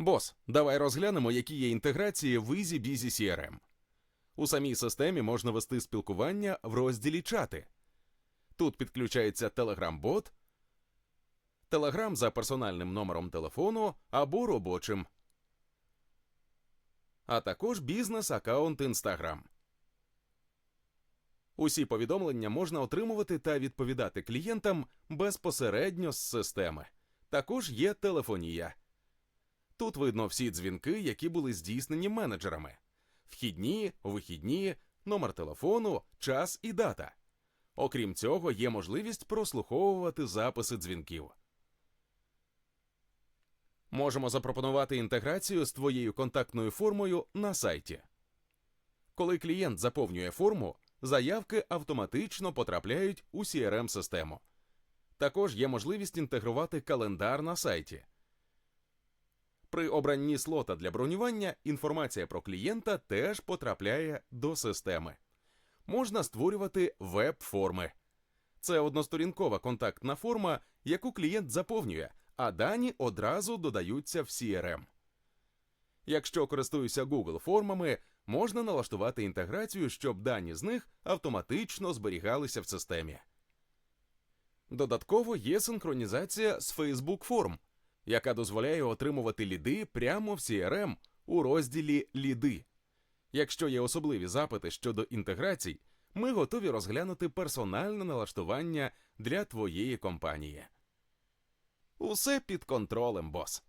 Бос, давай розглянемо, які є інтеграції в EasyBusy CRM. У самій системі можна вести спілкування в розділі чати. Тут підключається Telegram-бот, Telegram за персональним номером телефону або робочим, а також бізнес-аккаунт Instagram. Усі повідомлення можна отримувати та відповідати клієнтам безпосередньо з системи. Також є телефонія. Тут видно всі дзвінки, які були здійснені менеджерами: вхідні, вихідні, номер телефону, час і дата. Окрім цього, є можливість прослуховувати записи дзвінків. Можемо запропонувати інтеграцію з твоєю контактною формою на сайті. Коли клієнт заповнює форму, заявки автоматично потрапляють у CRM-систему. Також є можливість інтегрувати календар на сайті. При обранні слота для бронювання інформація про клієнта теж потрапляє до системи. Можна створювати веб-форми. Це односторінкова контактна форма, яку клієнт заповнює, а дані одразу додаються в CRM. Якщо користуюся Google формами, можна налаштувати інтеграцію, щоб дані з них автоматично зберігалися в системі. Додатково є синхронізація з Facebook форм, яка дозволяє отримувати ліди прямо в CRM у розділі Ліди. Якщо є особливі запити щодо інтеграцій, ми готові розглянути персональне налаштування для твоєї компанії. Усе під контролем, бос.